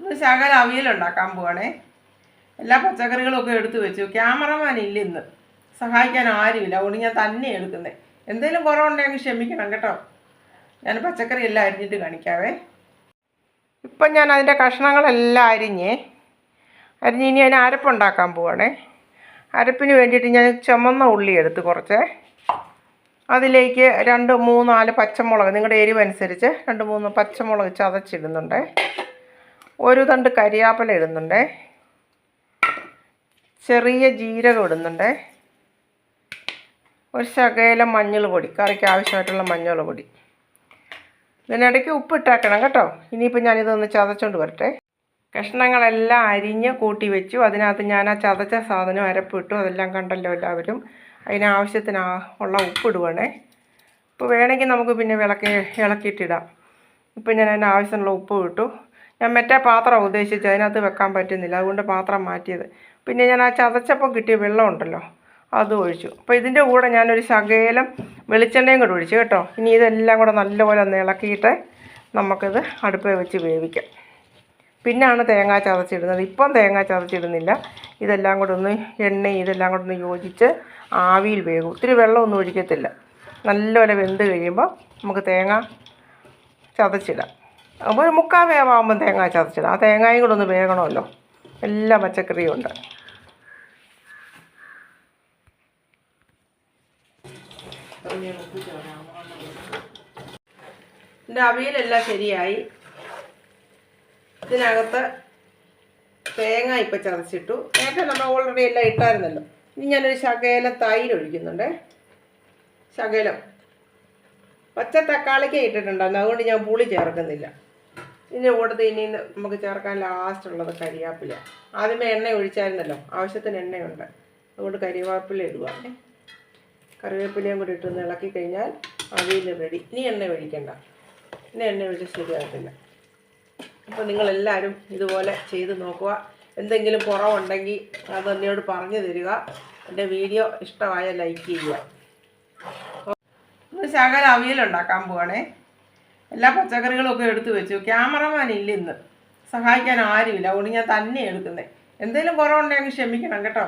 ഇന്ന് ശകല അവിയലുണ്ടാക്കാൻ പോവാണേ. എല്ലാ പച്ചക്കറികളും ഒക്കെ എടുത്തു വെച്ചു. ക്യാമറമാൻ ഇല്ല ഇന്ന്. സഹായിക്കാൻ ആരുമില്ല. അതുകൊണ്ട് ഞാൻ തന്നെ എടുക്കുന്നത് എന്തെങ്കിലും കുറവുണ്ടെങ്കിൽ ക്ഷമിക്കണം കേട്ടോ. ഞാൻ പച്ചക്കറി എല്ലാം അരിഞ്ഞിട്ട് കാണിക്കാവേ. ഇപ്പം ഞാൻ അതിന്റെ കഷ്ണങ്ങളെല്ലാം അരിഞ്ഞേ അരിഞ്ഞ് ഇനി അതിന് അരപ്പുണ്ടാക്കാൻ പോവാണേ. അരപ്പിന് വേണ്ടിയിട്ട് ഞാൻ ചുമന്ന ഉള്ളി എടുത്ത് കുറച്ച്. അതിലേക്ക് രണ്ട് മൂന്ന് നാല് പച്ചമുളക്. നിങ്ങളുടെ എരിവനുസരിച്ച് രണ്ട് മൂന്ന് പച്ചമുളക് ചതച്ചിടുന്നുണ്ട്. ഒരു തണ്ട് കരിയാപ്പല ഇടുന്നുണ്ട്. ചെറിയ ജീരകം ഇടുന്നുണ്ട്. ഒരു ശകലം മഞ്ഞൾ പൊടി കറിക്ക് ആവശ്യമായിട്ടുള്ള മഞ്ഞൾ പൊടി. ഇതിനിടയ്ക്ക് ഉപ്പ് ഇട്ടാക്കണം കേട്ടോ. ഇനിയിപ്പോൾ ഞാനിതൊന്ന് ചതച്ചോണ്ട് വരട്ടെ. കഷ്ണങ്ങളെല്ലാം അരിഞ്ഞ് കൂട്ടി വെച്ചു. അതിനകത്ത് ഞാൻ ആ ചതച്ച സാധനം അരപ്പിട്ടു. അതെല്ലാം കണ്ടല്ലോ എല്ലാവരും. അതിനാവശ്യത്തിന് ഉള്ള ഉപ്പിടുവാണേ ഇപ്പോൾ വേണമെങ്കിൽ നമുക്ക് പിന്നെ വിളക്കി ഇളക്കിയിട്ടിടാം. ഇപ്പം ഞാൻ അതിന് ഉപ്പ് ഇട്ടു. മറ്റേ പാത്രം ഉദ്ദേശിച്ച് അതിനകത്ത് വെക്കാൻ പറ്റുന്നില്ല. അതുകൊണ്ട് പാത്രം മാറ്റിയത്. പിന്നെ ഞാൻ ആ ചതച്ചപ്പം കിട്ടിയ വെള്ളമുണ്ടല്ലോ അത് ഒഴിച്ചു. അപ്പോൾ ഇതിന്റെ കൂടെ ഞാനൊരു ശകേലം വെളിച്ചെണ്ണയും കൂടെ ഒഴിച്ചു കേട്ടോ. ഇനി ഇതെല്ലാം കൂടെ നല്ലപോലെ ഒന്ന് ഇളക്കിയിട്ട് നമുക്കിത് അടുപ്പിൽ വെച്ച് വേവിക്കാം. പിന്നാണ് തേങ്ങ ചതച്ചിടുന്നത്. ഇപ്പം തേങ്ങ ചതച്ചിടുന്നില്ല. ഇതെല്ലാം കൂടെ ഒന്ന് എണ്ണയും ഇതെല്ലാം കൂടെ ഒന്ന് യോജിച്ച് ആവിയിൽ വേകും ഒത്തിരി വെള്ളമൊന്നും ഒഴിക്കത്തില്ല. നല്ലപോലെ വെന്ത് കഴിയുമ്പോൾ നമുക്ക് തേങ്ങ ചതച്ചിടാം. അപ്പോൾ ഒരു മുക്കാൽ വേവാകുമ്പോൾ തേങ്ങ ചതച്ചിടാം. ആ തേങ്ങയും കൂടെ ഒന്ന് വേകണമല്ലോ. എല്ലാ പച്ചക്കറിയും ഉണ്ട്. എന്റെ അവിയലെല്ലാം ശരിയായി. ഇതിനകത്ത് തേങ്ങ ഇപ്പം ചതച്ചിട്ടു. നേരത്തെ നമ്മൾ ഓൾറെഡി എല്ലാം ഇട്ടായിരുന്നല്ലോ. ഇനി ഞാനൊരു ശകേല തൈര് ഒഴിക്കുന്നുണ്ട്. ശകലം. പച്ച തക്കാളിക്ക് ഇട്ടിട്ടുണ്ടായിരുന്നു. അതുകൊണ്ട് ഞാൻ പുളി ചേർക്കുന്നില്ല. ഇതിന്റെ കൂട്ടത്തിൽ ഇനി നമുക്ക് ചേർക്കാൻ ലാസ്റ്റ് ഉള്ളത് കരിയാപ്പില. ആദ്യമേ എണ്ണ ഒഴിച്ചായിരുന്നല്ലോ. ആവശ്യത്തിന് എണ്ണയുണ്ട്. അതുകൊണ്ട് കരിവേപ്പില ഇടുക. കറിവേപ്പിലയും കൂടി ഇട്ടൊന്ന് ഇളക്കി കഴിഞ്ഞാൽ അവിയൽ റെഡി ഇനി എണ്ണ ഒഴിക്കണ്ട. ഇനി എണ്ണ ഒഴിച്ച് ശരിയാകത്തില്ല. അപ്പോൾ നിങ്ങളെല്ലാവരും ഇതുപോലെ ചെയ്ത് നോക്കുക. എന്തെങ്കിലും കുറവുണ്ടെങ്കിൽ അത് എന്നോട് പറഞ്ഞു തരിക. എന്റെ വീഡിയോ ഇഷ്ടമായ ലൈക്ക് ചെയ്യുക. ശകലം ശകല അവിയലുണ്ടാക്കാൻ പോവാണേ. എല്ലാ പച്ചക്കറികളും ഒക്കെ എടുത്തു വെച്ചു. ക്യാമറമാൻ ഇല്ല ഇന്ന്. സഹായിക്കാൻ ആരുമില്ല. അതുകൊണ്ട് ഞാൻ തന്നെ എടുക്കുന്നത് എന്തെങ്കിലും കുറവുണ്ടെങ്കിൽ ക്ഷമിക്കണം കേട്ടോ.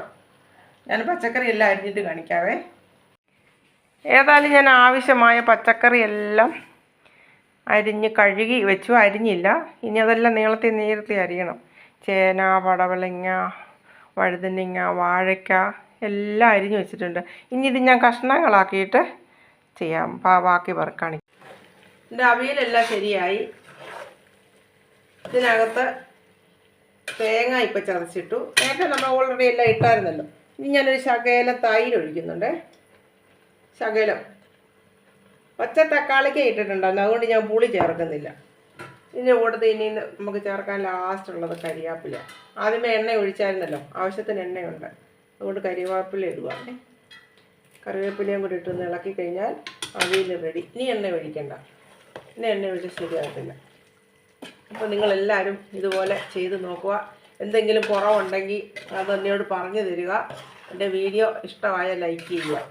ഞാൻ പച്ചക്കറി എല്ലാം അരിഞ്ഞിട്ട് കാണിക്കാവേ. ഏതായാലും ഞാൻ ആവശ്യമായ പച്ചക്കറി എല്ലാം അരിഞ്ഞ് കഴുകി വെച്ചു. അരിഞ്ഞില്ല. ഇനി അതെല്ലാം നീളത്തിൽ നേരത്തെ അരിയണം. ചേന പടവലങ്ങ വഴുതനങ്ങ വാഴയ്ക്ക എല്ലാം അരിഞ്ഞു വെച്ചിട്ടുണ്ട്. ഇനി ഇത് ഞാൻ കഷ്ണങ്ങളാക്കിയിട്ട് ചെയ്യാം. ബാക്കി പറക്കാണി എന്റെ അവിയലെല്ലാം ശരിയായി. ഇതിനകത്ത് തേങ്ങ ഇപ്പം ചതച്ചിട്ടു. നേരത്തെ നമ്മൾ ഓൾറെഡി എല്ലാം ഇട്ടായിരുന്നല്ലോ. ഇനി ഞാനൊരു ശകേല തൈര് ഒഴിക്കുന്നുണ്ട്. ശകലം. പച്ച തക്കാളിക്ക് ഇട്ടിട്ടുണ്ടായിരുന്നു. അതുകൊണ്ട് ഞാൻ പുളി ചേർക്കുന്നില്ല. ഇതിന്റെ കൂട്ടത്തിൽ ഇനി നമുക്ക് ചേർക്കാൻ ലാസ്റ്റ് ഉള്ളത് കരിവേപ്പില ആദ്യമേ എണ്ണ ഒഴിച്ചായിരുന്നല്ലോ. ആവശ്യത്തിന് എണ്ണയുണ്ട്. അതുകൊണ്ട് കരിവേപ്പില ഇടുക. കറിവേപ്പിലയും കൂടി ഇട്ടൊന്ന് ഇളക്കി കഴിഞ്ഞാൽ അവിയൽ റെഡി ഇനി എണ്ണ ഒഴിക്കണ്ട. ഇനി എണ്ണ ഒഴിച്ച് ശരിയാകത്തില്ല. അപ്പോൾ നിങ്ങളെല്ലാവരും ഇതുപോലെ ചെയ്ത് നോക്കുക. എന്തെങ്കിലും കുറവുണ്ടെങ്കിൽ അത് എന്നോട് പറഞ്ഞു തരിക. എന്റെ വീഡിയോ ഇഷ്ടമായ ലൈക്ക് ചെയ്യുക.